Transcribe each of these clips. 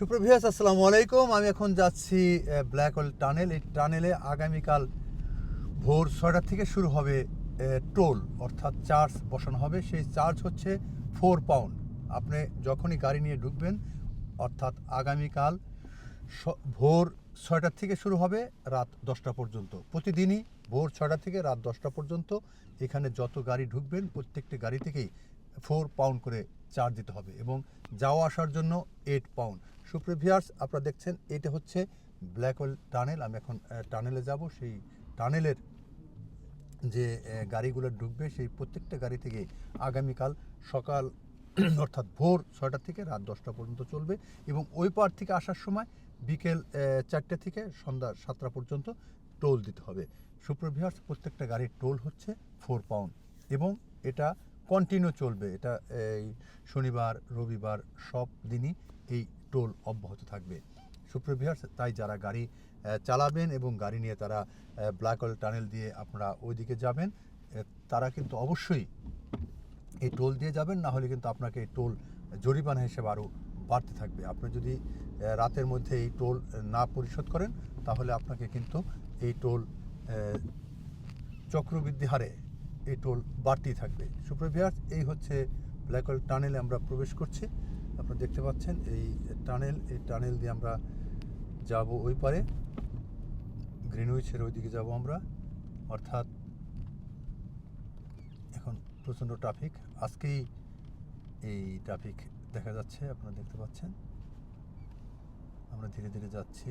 সুপ্রভিয়াস আসসালামু আলাইকুম। আমি এখন যাচ্ছি ব্ল্যাক হোল টানেল এই টানেলে আগামীকাল ভোর ছয়টা থেকে শুরু হবে টোল অর্থাৎ চার্জ বসানো হবে। সেই চার্জ হচ্ছে ফোর পাউন্ড আপনি যখনই গাড়ি নিয়ে ঢুকবেন, অর্থাৎ আগামীকাল ভোর ছয়টার থেকে শুরু হবে, রাত দশটা পর্যন্ত। প্রতিদিনই ভোর ছয়টা থেকে রাত দশটা পর্যন্ত এখানে যত গাড়ি ঢুকবেন, প্রত্যেকটি গাড়ি থেকেই ফোর পাউন্ড করে চার্জ দিতে হবে এবং যাওয়া আসার জন্য এইট পাউন্ড। সুপ্রিভিয়ার্স আপনারা দেখছেন এটা হচ্ছে ব্ল্যাক হোল টানেল। আমি এখন টানেলে যাব। সেই টানেলের যে গাড়িগুলো ঢুকবে, সেই প্রত্যেকটা গাড়ি থেকে আগামীকাল সকাল অর্থাৎ ভোর ছয়টা থেকে রাত দশটা পর্যন্ত চলবে এবং ওই পার থেকে আসার সময় বিকেল চারটে থেকে সন্ধ্যা সাতটা পর্যন্ত টোল দিতে হবে। সুপ্রভিয়ার্স প্রত্যেকটা গাড়ির টোল হচ্ছে ফোর পাউন্ড এবং এটা কন্টিনিউ চলবে। এটা এই শনিবার, রবিবার সব দিনই এই টোল অব্যাহত থাকবে। সুপ্রভিয়ার্স তাই যারা গাড়ি চালাবেন এবং গাড়ি নিয়ে তারা ব্ল্যাক হোল টানেল দিয়ে আপনারা ওইদিকে যাবেন তারা কিন্তু অবশ্যই এই টোল দিয়ে যাবেন, না হলে কিন্তু আপনাকে এই টোল জরিমানা হিসেবে আরও বাড়তে থাকবে। আপনি যদি রাতের মধ্যে এই টোল না পরিশোধ করেন, তাহলে আপনাকে কিন্তু এই টোল চক্রবৃদ্ধি হারে এই টোল বাড়তেই থাকবে। সুপ্রভিয়ার্স এই হচ্ছে ব্ল্যাক হোল টানেলে আমরা প্রবেশ করছি। আপনারা দেখতে পাচ্ছেন এই টানেল এই টানেল দিয়ে আমরা যাব ওই পারে। গ্রিনউইচের ওইদিকে যাব আমরা। অর্থাৎ এখন প্রচণ্ড ট্রাফিক আজকেই এই ট্রাফিক দেখা যাচ্ছে, আপনারা দেখতে পাচ্ছেন। আমরা ধীরে ধীরে যাচ্ছি।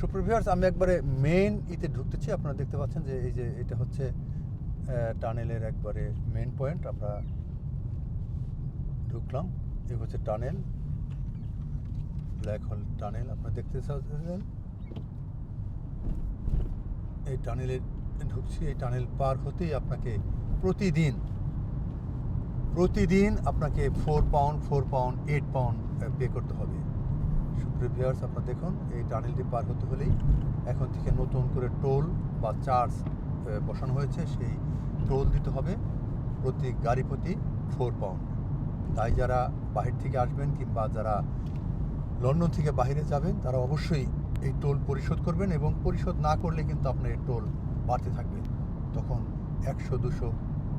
সুপ্রভিয়ার্স আমি একবারে মেন ইতে ঢুকতেছি। আপনারা দেখতে পাচ্ছেন যে এই যে এটা হচ্ছে টানেলের একবারে মেন পয়েন্ট আমরা ঢুকলাম। এই হচ্ছে টানেল ব্ল্যাক হোল টানেল আপনারা দেখতে পাচ্ছেন এই টানেলে ঢুকছি। এই টানেল পার হতেই আপনাকে প্রতিদিন প্রতিদিন আপনাকে four pound four pound eight pound pay করতে হবে। সুপ্রিয় ভিউয়ার্স আপনারা দেখুন, এই টানেলটি পার হতে হলেই এখন থেকে নতুন করে টোল বা চার্জ বসানো হয়েছে। সেই টোল দিতে হবে প্রতি গাড়ি প্রতি ফোর পাউন্ড তাই যারা বাহির থেকে আসবেন কিংবা যারা লন্ডন থেকে বাইরে যাবেন, তারা অবশ্যই এই টোল পরিশোধ করবেন এবং পরিশোধ না করলে কিন্তু আপনার এই টোল বাড়তে থাকবে। তখন একশো, দুশো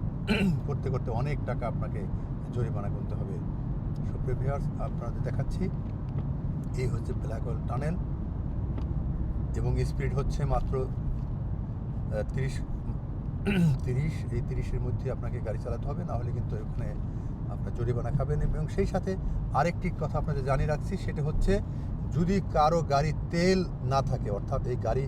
করতে করতে অনেক টাকা আপনাকে জরিমানা করতে হবে। সুপ্রিয় ভিউয়ার্স আপনাদের দেখাচ্ছি এই হচ্ছে ব্ল্যাক হোল টানেল এবং স্পিড হচ্ছে মাত্র তিরিশ তিরিশ, এই তিরিশের মধ্যে আপনাকে গাড়ি চালাতে হবে, না হলে কিন্তু ওখানে আপনার জরিমানা খাবেন এবং সেই সাথে আরেকটি কথা আপনাদের জানিয়ে রাখছি, সেটা হচ্ছে যদি কারও গাড়ি তেল না থাকে, অর্থাৎ এই গাড়ি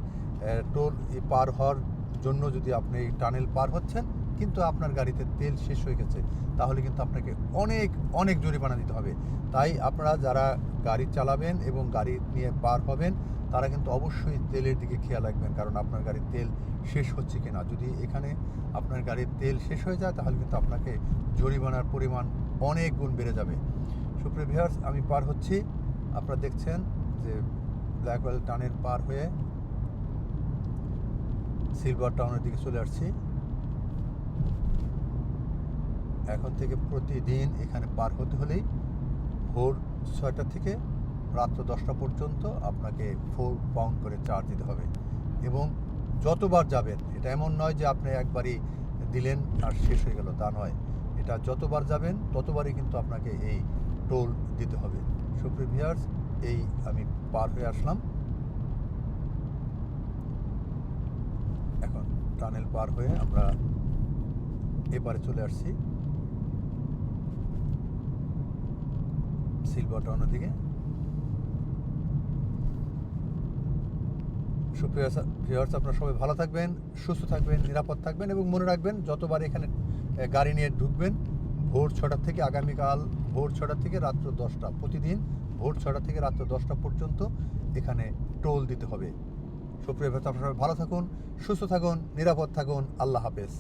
টোল পার হওয়ার জন্য যদি আপনি টানেল পার হচ্ছেন কিন্তু আপনার গাড়িতে তেল শেষ হয়ে গেছে, তাহলে কিন্তু আপনাকে অনেক অনেক জরিমানা দিতে হবে। তাই আপনারা যারা গাড়ি চালাবেন এবং গাড়ি নিয়ে পার হবেন, তারা কিন্তু অবশ্যই তেলের দিকে খেয়াল রাখবেন, কারণ আপনার গাড়ির তেল শেষ হচ্ছে কিনা। যদি এখানে আপনার গাড়ির তেল শেষ হয়ে যায়, তাহলে কিন্তু আপনাকে জরিমানার পরিমাণ অনেক গুণ বেড়ে যাবে। সুপ্রিয় ভিউয়ার্স, আমি পার হচ্ছি। আপনারা দেখছেন যে ব্ল্যাক ওয়েল টানের পার হয়ে সিলভার টাউনের দিকে চলে আসছি। এখন থেকে প্রতিদিন এখানে পার হতে হলেই ভোর ছয়টা থেকে রাত্র দশটা পর্যন্ত আপনাকে ফোর পাউন্ড করে চার্জ দিতে হবে। এবং যতবার যাবেন, এটা এমন নয় যে আপনি একবারই দিলেন আর শেষ হয়ে গেল, তা নয়। এটা যতবার যাবেন, ততবারই কিন্তু আপনাকে এই টোল দিতে হবে। সুপ্রিয় ভিউয়ার্স এই আমি পার হয়ে আসলাম। এখন টানেল পার হয়ে আমরা এপারে চলে আসছি। সিলভার টাউনের দিকে সুপ্রিয় আপনারা সবাই ভালো থাকবেন, সুস্থ থাকবেন, নিরাপদ থাকবেন এবং মনে রাখবেন, যতবার এখানে গাড়ি নিয়ে ঢুকবেন, ভোর ছটা থেকে আগামীকাল ভোর ছটা থেকে রাত্র দশটা প্রতিদিন ভোর ছটা থেকে রাত্র দশটা পর্যন্ত এখানে টোল দিতে হবে। সুপ্রিয় ভিউয়ার্স, আপনারা সবাই ভালো থাকুন, সুস্থ থাকুন, নিরাপদ থাকুন। আল্লাহ হাফেজ।